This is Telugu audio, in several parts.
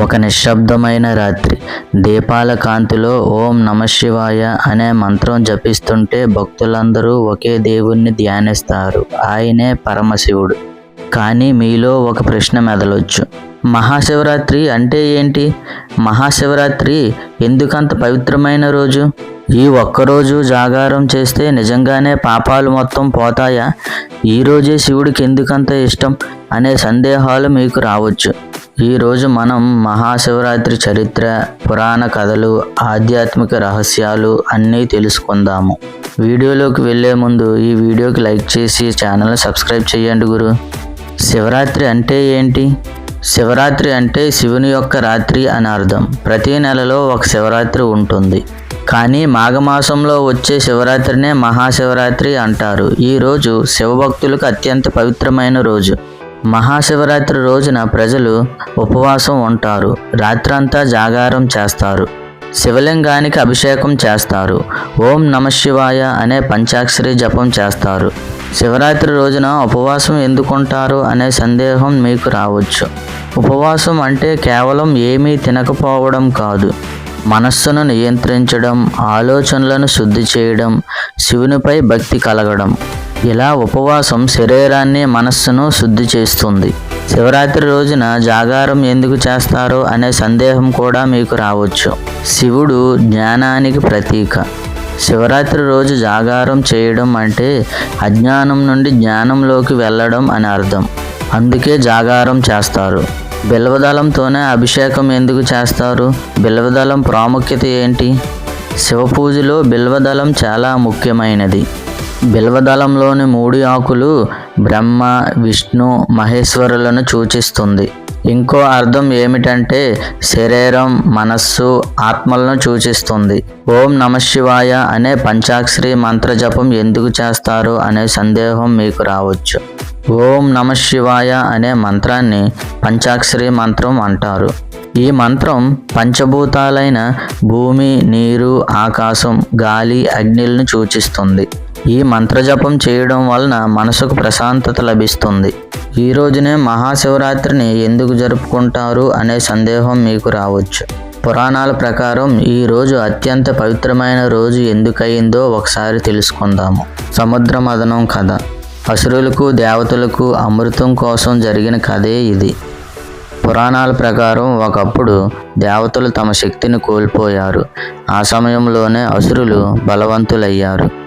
ఒక నిశ్శబ్దమైన రాత్రి. దీపాల కాంతిలో ఓం నమశివాయ అనే మంత్రం జపిస్తుంటే భక్తులందరూ ఒకే దేవుణ్ణి ధ్యానిస్తారు. ఆయనే పరమశివుడు. కానీ మీలో ఒక ప్రశ్న మెదలొచ్చు. మహాశివరాత్రి అంటే ఏంటి? మహాశివరాత్రి ఎందుకంత పవిత్రమైన రోజు? ఈ ఒక్కరోజు జాగారం చేస్తే నిజంగానే పాపాలు మొత్తం పోతాయా? ఈరోజే శివుడికి ఎందుకంత ఇష్టం? అనే సందేహాలు మీకు రావచ్చు. ఈరోజు మనం మహాశివరాత్రి చరిత్ర పురాణ కథలు ఆధ్యాత్మిక రహస్యాలు అన్నీ తెలుసుకుందాము. వీడియోలోకి వెళ్ళే ముందు ఈ వీడియోకి లైక్ చేసి ఛానల్ని సబ్స్క్రైబ్ చేయండి గురు. శివరాత్రి అంటే ఏంటి? శివరాత్రి అంటే శివుని యొక్క రాత్రి అని అర్థం. ప్రతి నెలలో ఒక శివరాత్రి ఉంటుంది. కానీ మాఘమాసంలో వచ్చే శివరాత్రినే మహాశివరాత్రి అంటారు. ఈ రోజు శివభక్తులకు అత్యంత పవిత్రమైన రోజు. మహాశివరాత్రి రోజున ప్రజలు ఉపవాసం ఉంటారు. రాత్రంతా జాగారం చేస్తారు. శివలింగానికి అభిషేకం చేస్తారు. ఓం నమ శివాయ అనే పంచాక్షరి జపం చేస్తారు. శివరాత్రి రోజున ఉపవాసం ఎందుకుంటారు అనే సందేహం మీకు రావచ్చు. ఉపవాసం అంటే కేవలం ఏమీ తినకపోవడం కాదు. మనస్సును నియంత్రించడం ఆలోచనలను శుద్ధి చేయడం శివునిపై భక్తి కలగడం. ఇలా ఉపవాసం శరీరాన్ని మనస్సును శుద్ధి చేస్తుంది. శివరాత్రి రోజున జాగారం ఎందుకు చేస్తారో అనే సందేహం కూడా మీకు రావచ్చు. శివుడు జ్ఞానానికి ప్రతీక. శివరాత్రి రోజు జాగారం చేయడం అంటే అజ్ఞానం నుండి జ్ఞానంలోకి వెళ్ళడం అని అర్థం. అందుకే జాగారం చేస్తారు. బిల్వదళంతోనే అభిషేకం ఎందుకు చేస్తారు? బిల్వదళం ప్రాముఖ్యత ఏంటి? శివ పూజలో బిల్వదళం చాలా ముఖ్యమైనది. బిల్వదళంలోని మూడు ఆకులు బ్రహ్మ విష్ణు మహేశ్వరులను సూచిస్తుంది. ఇంకో అర్థం ఏమిటంటే శరీరం మనస్సు ఆత్మలను సూచిస్తుంది. ఓం నమశివాయ అనే పంచాక్షరి మంత్ర జపం ఎందుకు చేస్తారు అనే సందేహం మీకు రావచ్చు. ఓం నమశివాయ అనే మంత్రాన్ని పంచాక్షరి మంత్రం అంటారు. ఈ మంత్రం పంచభూతాలైన భూమి నీరు ఆకాశం గాలి అగ్నిలను సూచిస్తుంది. ఈ మంత్రజపం చేయడం వలన మనసుకు ప్రశాంతత లభిస్తుంది. ఈ రోజునే మహాశివరాత్రిని ఎందుకు జరుపుకుంటారు అనే సందేహం మీకు రావచ్చు. పురాణాల ప్రకారం ఈ రోజు అత్యంత పవిత్రమైన రోజు ఎందుకయిందో ఒకసారి తెలుసుకుందాము. సముద్ర మదనం కథ. అసురులకు దేవతలకు అమృతం కోసం జరిగిన కథే ఇది. పురాణాల ప్రకారం ఒకప్పుడు దేవతలు తమ శక్తిని కోల్పోయారు. ఆ సమయంలోనే అసురులు బలవంతులయ్యారు.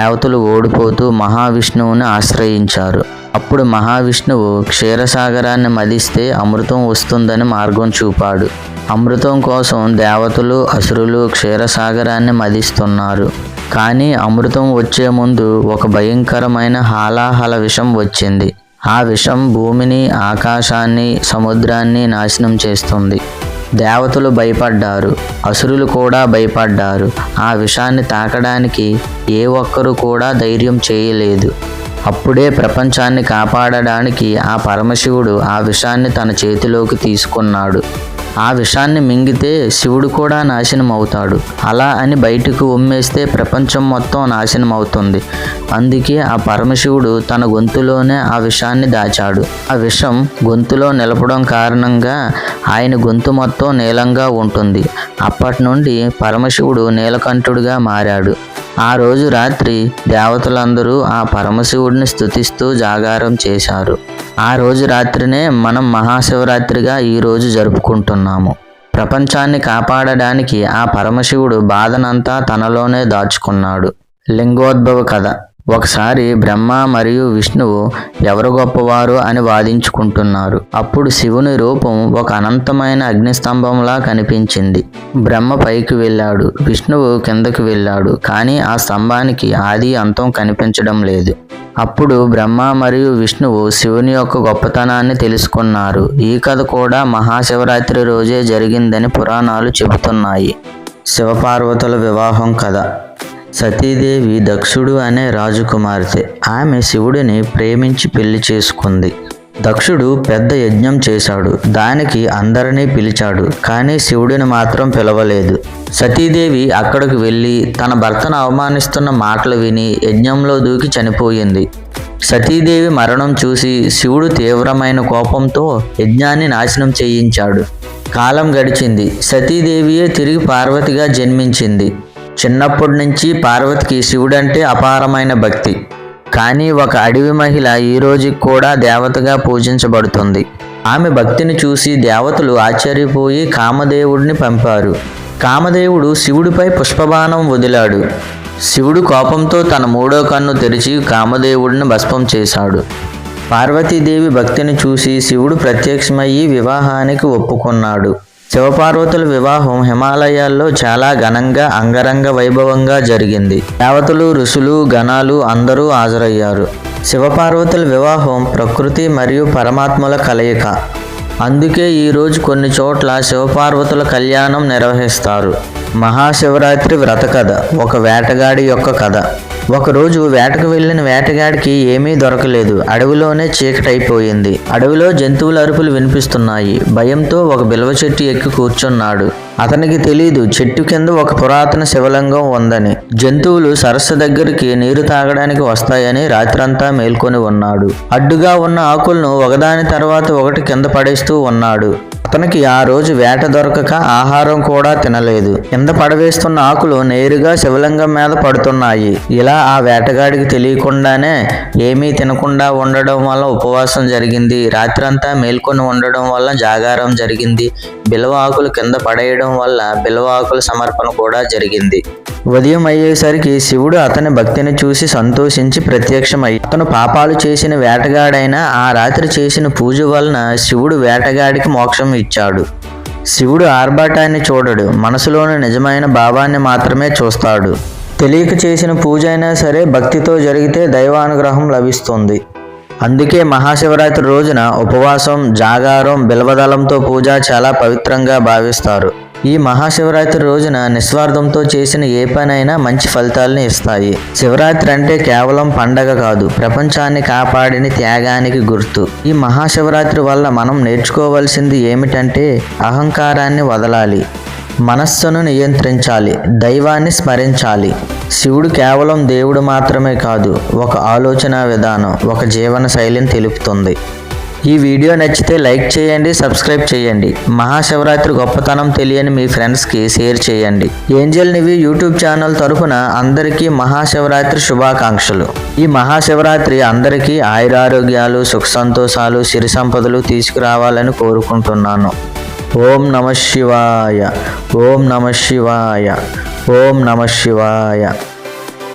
దేవతలు ఓడిపోతూ మహావిష్ణువుని ఆశ్రయించారు. అప్పుడు మహావిష్ణువు క్షీరసాగరాన్ని మదిస్తే అమృతం వస్తుందని మార్గం చూపాడు. అమృతం కోసం దేవతలు అసురులు క్షీరసాగరాన్ని మదిస్తున్నారు. కానీ అమృతం వచ్చే ముందు ఒక భయంకరమైన హాలాహల విషం వచ్చింది. ఆ విషం భూమిని ఆకాశాన్ని సముద్రాన్ని నాశనం చేస్తుంది. దేవతలు భయపడ్డారు అసురులు కూడా భయపడ్డారు. ఆ విషాన్ని తాకడానికి ఏ ఒక్కరు కూడా ధైర్యం చేయలేదు. అప్పుడే ప్రపంచాన్ని కాపాడడానికి ఆ పరమశివుడు ఆ విషాన్ని తన చేతిలోకి తీసుకున్నాడు. ఆ విషాన్ని మింగితే శివుడు కూడా నాశనం అవుతాడు అలా అని బయటకు ఉమ్మేస్తే ప్రపంచం మొత్తం నాశనం అవుతుంది అందుకే ఆ పరమశివుడు తన గొంతులోనే ఆ విషాన్ని దాచాడు. ఆ విషం గొంతులో నిలపడం కారణంగా ఆయన గొంతు మొత్తం నీలంగా ఉంటుంది. అప్పటి నుండి పరమశివుడు నీలకంఠుడిగా మారాడు. ఆ రోజు రాత్రి దేవతలందరూ ఆ పరమశివుడిని స్తుతిస్తూ జాగారం చేశారు. ఆ రోజు రాత్రినే మనం మహాశివరాత్రిగా ఈరోజు జరుపుకుంటున్నాము. ప్రపంచాన్ని కాపాడడానికి ఆ పరమశివుడు బాధనంతా తనలోనే దాచుకున్నాడు. లింగోద్భవ కథ. ఒకసారి బ్రహ్మ మరియు విష్ణువు ఎవరు గొప్పవారు అని వాదించుకుంటున్నారు. అప్పుడు శివుని రూపం ఒక అనంతమైన అగ్నిస్తంభంలా కనిపించింది. బ్రహ్మ పైకి వెళ్ళాడు. విష్ణువు కిందకి వెళ్ళాడు. కానీ ఆ స్తంభానికి ఆది అంతం కనిపించడం లేదు. అప్పుడు బ్రహ్మ మరియు విష్ణువు శివుని యొక్క గొప్పతనాన్ని తెలుసుకున్నారు. ఈ కథ కూడా మహాశివరాత్రి రోజే జరిగిందని పురాణాలు చెబుతున్నాయి. శివపార్వతుల వివాహం కథ. సతీదేవి దక్షుడు అనే రాజకుమార్తె. ఆమె శివుడిని ప్రేమించి పెళ్ళి చేసుకుంది. దక్షుడు పెద్ద యజ్ఞం చేశాడు. దానికి అందరినీ పిలిచాడు కానీ శివుడిని మాత్రం పిలవలేదు. సతీదేవి అక్కడికి వెళ్ళి తన భర్తను అవమానిస్తున్న మాటలు విని యజ్ఞంలో దూకి చనిపోయింది. సతీదేవి మరణం చూసి శివుడు తీవ్రమైన కోపంతో యజ్ఞాన్ని నాశనం చేయించాడు. కాలం గడిచింది. సతీదేవియే తిరిగి పార్వతిగా జన్మించింది. చిన్నప్పటి నుంచి పార్వతికి శివుడు అంటే అపారమైన భక్తి. కానీ ఒక అడవి మహిళ ఈ రోజుకి కూడా దేవతగా పూజించబడుతుంది. ఆమె భక్తిని చూసి దేవతలు ఆశ్చర్యపోయి కామదేవుడిని పంపారు. కామదేవుడు శివుడిపై పుష్పబాణం వదిలాడు. శివుడు కోపంతో తన మూడో కన్ను తెరిచి కామదేవుడిని భస్మం చేశాడు. పార్వతీదేవి భక్తిని చూసి శివుడు ప్రత్యక్షమయ్యి వివాహానికి ఒప్పుకున్నాడు. శివపార్వతుల వివాహం హిమాలయాల్లో చాలా ఘనంగా అంగరంగ వైభవంగా జరిగింది. దేవతలు ఋషులు గణాలు అందరూ హాజరయ్యారు. శివపార్వతుల వివాహం ప్రకృతి మరియు పరమాత్మల కలయిక. అందుకే ఈరోజు కొన్ని చోట్ల శివపార్వతుల కళ్యాణం నిర్వహిస్తారు. మహాశివరాత్రి వ్రత కథ ఒక వేటగాడి యొక్క కథ. ఒకరోజు వేటకు వెళ్ళిన వేటగాడికి ఏమీ దొరకలేదు. అడవిలోనే చీకటైపోయింది. అడవిలో జంతువుల అరుపులు వినిపిస్తున్నాయి. భయంతో ఒక బిల్వ చెట్టు ఎక్కి కూర్చున్నాడు. అతనికి తెలీదు చెట్టు కింద ఒక పురాతన శివలింగం ఉందని. జంతువులు సరస్సు దగ్గరికి నీరు తాగడానికి వస్తాయని రాత్రంతా మేల్కొని ఉన్నాడు. అడ్డుగా ఉన్న ఆకులను ఒకదాని తర్వాత ఒకటి కింద పడేస్తూ ఉన్నాడు. అతనికి ఆ రోజు వేట దొరకక ఆహారం కూడా తినలేదు. కింద పడవేస్తున్న ఆకులు నేరుగా శివలింగం మీద పడుతున్నాయి. ఇలా ఆ వేటగాడికి తెలియకుండానే ఏమీ తినకుండా ఉండడం వల్ల ఉపవాసం జరిగింది. రాత్రంతా మేల్కొని ఉండడం వల్ల జాగారం జరిగింది. బిలవ ఆకులు కింద పడేయడం వల్ల బిలవ ఆకుల సమర్పణ కూడా జరిగింది. ఉదయం అయ్యేసరికి శివుడు అతని భక్తిని చూసి సంతోషించి ప్రత్యక్షమై అతను పాపాలు చేసిన వేటగాడైన ఆ రాత్రి చేసిన పూజ వలన శివుడు వేటగాడికి మోక్షం ఇచ్చాడు. శివుడు ఆర్భాటాన్ని చూడడు. మనసులోని నిజమైన భావాన్ని మాత్రమే చూస్తాడు. తెలియక చేసిన పూజ అయినా సరే భక్తితో జరిగితే దైవానుగ్రహం లభిస్తుంది. అందుకే మహాశివరాత్రి రోజున ఉపవాసం జాగారం బిల్వదళంతో పూజ చాలా పవిత్రంగా భావిస్తారు. ఈ మహాశివరాత్రి రోజున నిస్వార్థంతో చేసిన ఏ పనైనా మంచి ఫలితాలను ఇస్తాయి. శివరాత్రి అంటే కేవలం పండగ కాదు ప్రపంచాన్ని కాపాడిన త్యాగానికి గుర్తు. ఈ మహాశివరాత్రి వల్ల మనం నేర్చుకోవాల్సింది ఏమిటంటే అహంకారాన్ని వదలాలి మనస్సును నియంత్రించాలి దైవాన్ని స్మరించాలి. శివుడు కేవలం దేవుడు మాత్రమే కాదు ఒక ఆలోచన విధానం ఒక జీవన శైలిని తెలుపుతుంది. ఈ వీడియో నచ్చితే లైక్ చేయండి సబ్స్క్రైబ్ చేయండి. మహాశివరాత్రి గొప్పతనం తెలియని మీ ఫ్రెండ్స్కి షేర్ చేయండి. ఏంజల్ నివి యూట్యూబ్ ఛానల్ తరఫున అందరికీ మహాశివరాత్రి శుభాకాంక్షలు. ఈ మహాశివరాత్రి అందరికీ ఆయురారోగ్యాలు సుఖ సంతోషాలు సిరి సంపదలు తీసుకురావాలని కోరుకుంటున్నాను. ఓం నమ శివాయ. ఓం నమ శివాయ. ఓం నమ శివాయ.